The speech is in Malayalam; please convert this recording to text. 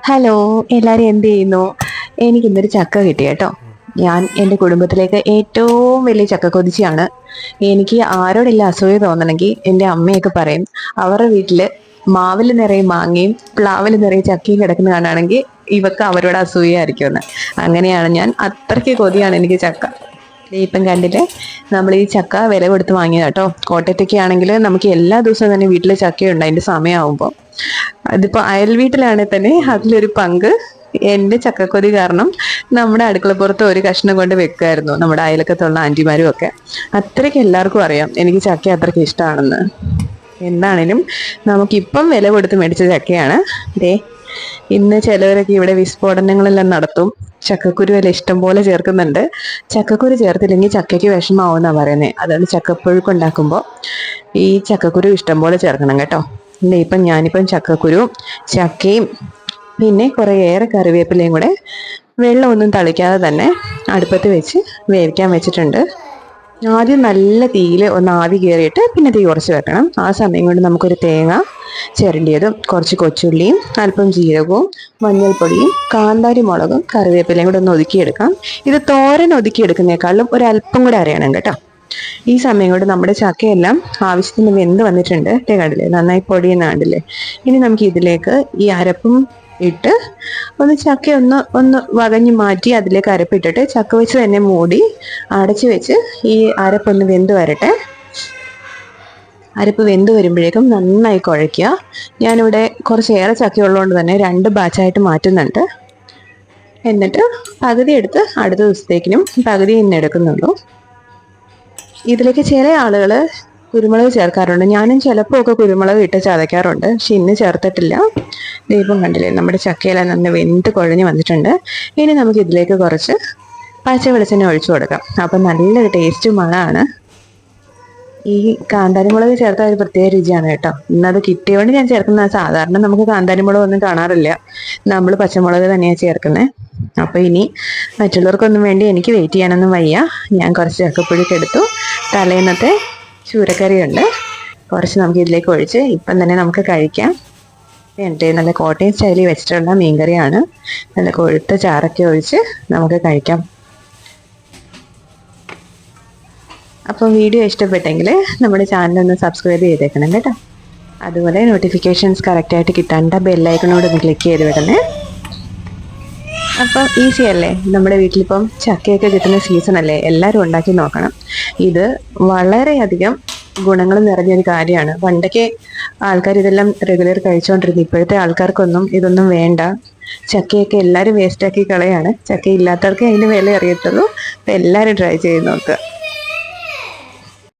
ഹലോ എല്ലാവരും എന്ത് ചെയ്യുന്നു? എനിക്ക് ഇന്നൊരു ചക്ക കിട്ടി കേട്ടോ. ഞാൻ എന്റെ കുടുംബത്തിലേക്ക് ഏറ്റവും വലിയ ചക്ക കൊതിച്ചാണ്. എനിക്ക് ആരോടില്ല അസൂയ തോന്നണമെങ്കിൽ എന്റെ അമ്മയൊക്കെ പറയും അവരുടെ വീട്ടിൽ മാവിൽ നിറയെ മാങ്ങയും പ്ലാവിൽ നിറയെ ചക്കയും കിടക്കുന്ന കാണുകയാണെങ്കിൽ ഇവക്ക് അവരോട് അസൂയായിരിക്കുമെന്ന് അങ്ങനെയാണ് ഞാൻ അത്രയ്ക്ക് കൊതിയാണ് എനിക്ക് ചക്ക. ഇപ്പം കണ്ടില്ലേ? നമ്മൾ ഈ ചക്ക വില കൊടുത്ത് വാങ്ങിയതാട്ടോ കോട്ടയത്തൊക്കെ ആണെങ്കിൽ നമുക്ക് എല്ലാ ദിവസവും തന്നെ വീട്ടിൽ ചക്കയുണ്ട്. അതിന്റെ സമയമാകുമ്പോൾ അതിപ്പോൾ അയൽ വീട്ടിലാണെങ്കിൽ തന്നെ അതിലൊരു പങ്ക് എന്റെ ചക്കക്കൊതി കാരണം നമ്മുടെ അടുക്കളപ്പുറത്ത് ഒരു കഷ്ണം കൊണ്ട് വെക്കുമായിരുന്നു നമ്മുടെ അയലക്കത്തുള്ള ആന്റിമാരും ഒക്കെ അത്രയ്ക്ക് എല്ലാവർക്കും അറിയാം എനിക്ക് ചക്ക അത്രയ്ക്ക് ഇഷ്ടമാണെന്ന്. എന്താണേലും നമുക്കിപ്പം വില കൊടുത്ത് മേടിച്ച ചക്കയാണ്. ദേ ഇന്ന് ചിലവരൊക്കെ ഇവിടെ വിസ്ഫോടനങ്ങളെല്ലാം നടത്തും. ചക്കക്കുരു വില ഇഷ്ടം പോലെ ചേർക്കുന്നുണ്ട്. ചക്കക്കുരു ചേർത്തില്ലെങ്കിൽ ചക്കയ്ക്ക് വിഷമാവുമെന്നാണ് പറയുന്നത് അതുകൊണ്ട് ചക്കപ്പുഴുക്കുണ്ടാക്കുമ്പോൾ ഈ ചക്കക്കുരു ഇഷ്ടം പോലെ ചേർക്കണം കേട്ടോ. ദേ ഇപ്പം ഞാനിപ്പം ചക്കക്കുരു ചക്കയും പിന്നെ കുറേയേറെ കറിവേപ്പിലയും കൂടെ വെള്ളമൊന്നും തളിക്കാതെ തന്നെ അടുപ്പത്ത് വെച്ച് വേവിക്കാൻ വെച്ചിട്ടുണ്ട്. ആദ്യം നല്ല തീയിൽ ഒന്ന് ആവി കയറിയിട്ട് പിന്നെ തീ കുറച്ച് വെക്കണം. ആ സമയം കൊണ്ട് നമുക്കൊരു തേങ്ങ ചിരണ്ടിയതും കുറച്ച് കൊച്ചുള്ളിയും അല്പം ജീരകവും മഞ്ഞൾപ്പൊടിയും കാന്താരി മുളകും കറിവേപ്പിലയും കൂടെ ഒന്ന് ഒതുക്കിയെടുക്കാം. ഇത് തോരൻ ഒതുക്കിയെടുക്കുന്നേക്കാളും ഒരല്പം കൂടെ അറിയണം കേട്ടോ. ഈ സമയം കൊണ്ട് നമ്മുടെ ചക്കയെല്ലാം ആവശ്യത്തിന് വെന്ത് വന്നിട്ടുണ്ട്. കണ്ടില്ലേ നന്നായി പൊടിയുന്ന കണ്ടില്ലേ ഇനി നമുക്ക് ഇതിലേക്ക് ഈ അരപ്പും ഇട്ട് ഒന്ന് ചക്ക ഒന്ന് ഒന്ന് വകഞ്ഞ് മാറ്റി അതിലേക്ക് അരപ്പിട്ടിട്ട് ചക്ക വെച്ച് തന്നെ മൂടി അടച്ചു വെച്ച് ഈ അരപ്പൊന്ന് വെന്ത് വരട്ടെ. അരപ്പ് വെന്ത് വരുമ്പോഴേക്കും നന്നായി കുഴയ്ക്കുക. ഞാനിവിടെ കുറച്ചേറെ ചക്ക ഉള്ളതുകൊണ്ട് തന്നെ രണ്ട് ബാച്ചായിട്ട് മാറ്റുന്നുണ്ട്. എന്നിട്ട് പകുതി എടുത്ത് അടുത്ത ദിവസത്തേക്കിനും പകുതി ഇന്ന് എടുക്കുന്നുള്ളൂ. ഇതിലേക്ക് ചില ആളുകൾ കുരുമുളക് ചേർക്കാറുണ്ട്. ഞാനും ചിലപ്പോൾ ഒക്കെ കുരുമുളക് ഇട്ട് ചതയ്ക്കാറുണ്ട്. പക്ഷെ ഇന്ന് ചേർത്തിട്ടില്ല. ദീപം കണ്ടില്ലേ നമ്മുടെ ചക്കയില നന്ന് വെന്ത് കുഴഞ്ഞ് വന്നിട്ടുണ്ട്. ഇനി നമുക്ക് ഇതിലേക്ക് കുറച്ച് പച്ച വെളിച്ചെണ്ണ ഒഴിച്ചു കൊടുക്കാം. അപ്പം നല്ലൊരു ടേസ്റ്റ് മണമാണ് ഈ കാന്താരിമുളക് ചേർത്താൽ ഒരു പ്രത്യേക രുചിയാണ് കേട്ടോ. ഇന്നത് കിട്ടിയോണ്ട് ഞാൻ ചേർക്കുന്ന സാധാരണ നമുക്ക് കാന്താരിമുളക് ഒന്നും കാണാറില്ല. നമ്മൾ പച്ചമുളക് തന്നെയാണ് ചേർക്കുന്നത് അപ്പോൾ ഇനി മറ്റുള്ളവർക്കൊന്നും വേണ്ടി എനിക്ക് വെയിറ്റ് ചെയ്യാനൊന്നും വയ്യ. ഞാൻ കുറച്ച് ചക്കപ്പുഴുക്ക് എടുത്തു. തലേന്നത്തെ ചൂരക്കറിയുണ്ട്. കുറച്ച് നമുക്ക് ഇതിലേക്ക് ഒഴിച്ച് ഇപ്പം തന്നെ നമുക്ക് കഴിക്കാം. എന്റെ നല്ല കോട്ടയം സ്റ്റൈലിൽ വെച്ചിട്ടുള്ള മീൻകറിയാണ്. നല്ല കൊഴുത്ത ചാറൊക്കെ ഒഴിച്ച് നമുക്ക് കഴിക്കാം. അപ്പോൾ വീഡിയോ ഇഷ്ടപ്പെട്ടെങ്കിൽ നമ്മുടെ ചാനൽ ഒന്ന് സബ്സ്ക്രൈബ് ചെയ്തേക്കണം കേട്ടോ. അതുപോലെ നോട്ടിഫിക്കേഷൻസ് കറക്റ്റായിട്ട് കിട്ടാണ്ട ബെല്ലൈക്കണോട് ഒന്ന് ക്ലിക്ക് ചെയ്ത് വിടണേ അപ്പം ഈസി അല്ലേ നമ്മുടെ വീട്ടിലിപ്പം ചക്കയൊക്കെ കിട്ടുന്ന സീസൺ അല്ലേ? എല്ലാവരും ഉണ്ടാക്കി നോക്കണം. ഇത് വളരെയധികം ഗുണങ്ങൾ നിറഞ്ഞൊരു കാര്യമാണ്. പണ്ടൊക്കെ ആൾക്കാർ ഇതെല്ലാം റെഗുലർ കഴിച്ചുകൊണ്ടിരുന്നു ഇപ്പോഴത്തെ ആൾക്കാർക്കൊന്നും ഇതൊന്നും വേണ്ട. ചക്കയൊക്കെ എല്ലാവരും വേസ്റ്റാക്കി കളയാണ്. ചക്ക ഇല്ലാത്തവർക്ക് അതിന് വില അറിയത്തുള്ളൂ. അപ്പം എല്ലാവരും ട്രൈ ചെയ്ത് നോക്കുക